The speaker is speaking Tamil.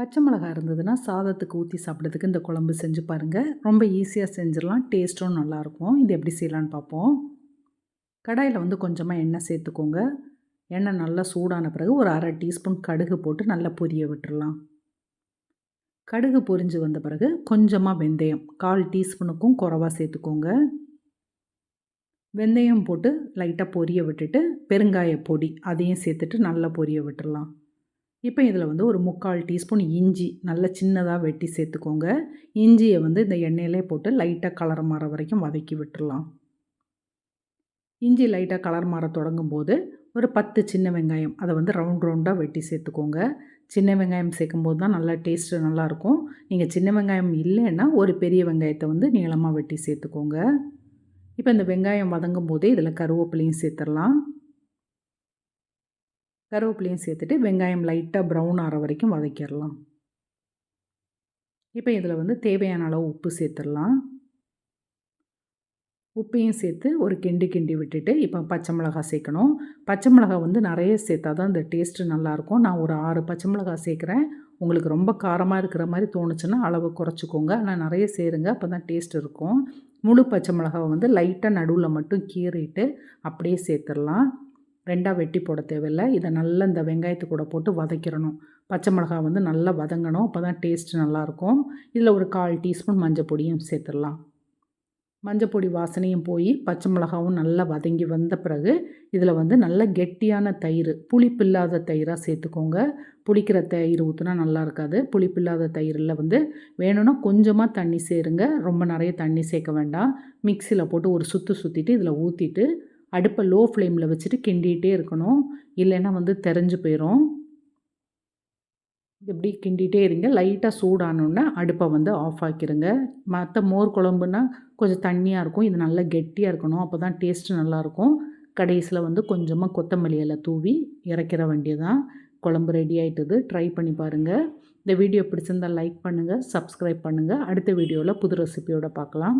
பச்சை மிளகாய் இருந்ததுன்னா சாதத்துக்கு ஊற்றி சாப்பிட்றதுக்கு இந்த குழம்பு செஞ்சு பாருங்கள் ரொம்ப ஈஸியாக செஞ்சிடலாம். டேஸ்ட்டும் நல்லாயிருக்கும். இது எப்படி செய்யலான்னு பார்ப்போம். கடாயில் வந்து கொஞ்சமாக எண்ணெய் சேர்த்துக்கோங்க. எண்ணெய் நல்லா சூடான பிறகு ஒரு அரை டீஸ்பூன் கடுகு போட்டு நல்லா பொரிய விட்டுடலாம். கடுகு பொரிஞ்சு வந்த பிறகு கொஞ்சமாக வெந்தயம். கால் டீஸ்பூனுக்கும் குறவாக சேர்த்துக்கோங்க. வெந்தயம் போட்டு லைட்டாக பொரிய விட்டுட்டு பெருங்காய பொடி அதையும் சேர்த்துட்டு நல்லா பொரிய விட்டுடலாம். இப்போ இதில் வந்து ஒரு முக்கால் டீஸ்பூன் இஞ்சி நல்லா சின்னதாக வெட்டி சேர்த்துக்கோங்க. இஞ்சியை வந்து இந்த எண்ணெயிலே போட்டு லைட்டாக கலர் மாற வரைக்கும் வதக்கி விட்டுடலாம். இஞ்சி லைட்டாக கலர் மாற தொடங்கும் போது ஒரு பத்து சின்ன வெங்காயம் அதை வந்து ரவுண்ட் ரவுண்டாக வெட்டி சேர்த்துக்கோங்க. சின்ன வெங்காயம் சேர்க்கும்போது தான் நல்லா டேஸ்ட்டு நல்லாயிருக்கும். நீங்கள் சின்ன வெங்காயம் இல்லைன்னா ஒரு பெரிய வெங்காயத்தை வந்து நீளமாக வெட்டி சேர்த்துக்கோங்க. இப்போ இந்த வெங்காயம் வதங்கும் போதே இதில் கருவேப்பிலையும் சேர்த்துடலாம். கருவேப்பிலையும் சேர்த்துட்டு வெங்காயம் லைட்டாக ப்ரௌன் ஆகிற வரைக்கும் வதக்கிடலாம். இப்போ இதில் வந்து தேவையான அளவு உப்பு சேர்த்துடலாம். உப்பையும் சேர்த்து ஒரு கிண்டி கிண்டி விட்டுட்டு இப்போ பச்சை மிளகா சேர்க்கணும். பச்சை மிளகா வந்து நிறைய சேர்த்தா தான் இந்த டேஸ்ட்டு நல்லாயிருக்கும் நான் ஒரு ஆறு பச்சை மிளகா சேர்க்குறேன். உங்களுக்கு ரொம்ப காரமாக இருக்கிற மாதிரி தோணுச்சுன்னா அளவு குறைச்சிக்கோங்க. ஆனால் நிறைய சேருங்க. அப்போ தான் டேஸ்ட் இருக்கும். முழு பச்சை மிளகாவை வந்து லைட்டாக நடுவில் மட்டும் கீறிட்டு அப்படியே சேர்த்துடலாம். ரெண்டாக வெட்டி போட தேவையில்லை. இதை நல்லா இந்த வெங்காயத்து கூட போட்டு வதக்கிடணும். பச்சை மிளகா வந்து நல்லா வதங்கணும். அப்போ தான் டேஸ்ட் நல்லாயிருக்கும். இதில் ஒரு கால் டீஸ்பூன் மஞ்சள் பொடியும் சேர்த்துடலாம். மஞ்சப்பொடி வாசனையும் போய் பச்சை மிளகாவும் நல்லா வதங்கி வந்த பிறகு இதில் வந்து நல்ல கெட்டியான தயிர் புளிப்பில்லாத தயிராக சேர்த்துக்கோங்க. புளிக்கிற தயிர் ஊற்றுனா நல்லா இருக்காது. புளிப்பில்லாத தயிரில் வந்து வேணும்னா கொஞ்சமாக தண்ணி சேருங்க. ரொம்ப நிறைய தண்ணி சேர்க்க வேண்டாம். மிக்சியில் போட்டு ஒரு சுற்று சுற்றிட்டு இதில் ஊற்றிட்டு அடுப்பை லோ ஃப்ளேமில் வச்சுட்டு கிண்டிகிட்டே இருக்கணும். இல்லைன்னா வந்து தெரிஞ்சு போயிடும் இப்படி கிண்டிகிட்டே இருங்க. லைட்டாக சூடானோன்னே அடுப்பை வந்து ஆஃப் ஆக்கிடுங்க மற்ற மோர் குழம்புனா கொஞ்சம் தண்ணியாக இருக்கும். இது நல்லா கெட்டியாக இருக்கணும். அப்போ தான் டேஸ்ட்டு நல்லாயிருக்கும் கடைசியில் வந்து கொஞ்சமாக கொத்தமல்லி தூவி இறக்கிற வேண்டியதான் குழம்பு ரெடி ஆகிட்டது ட்ரை பண்ணி பாருங்கள் இந்த வீடியோ பிடிச்சிருந்தால் லைக் பண்ணுங்கள் சப்ஸ்கிரைப் பண்ணுங்கள் அடுத்த வீடியோவில் புது ரெசிபியோடு பார்க்கலாம்.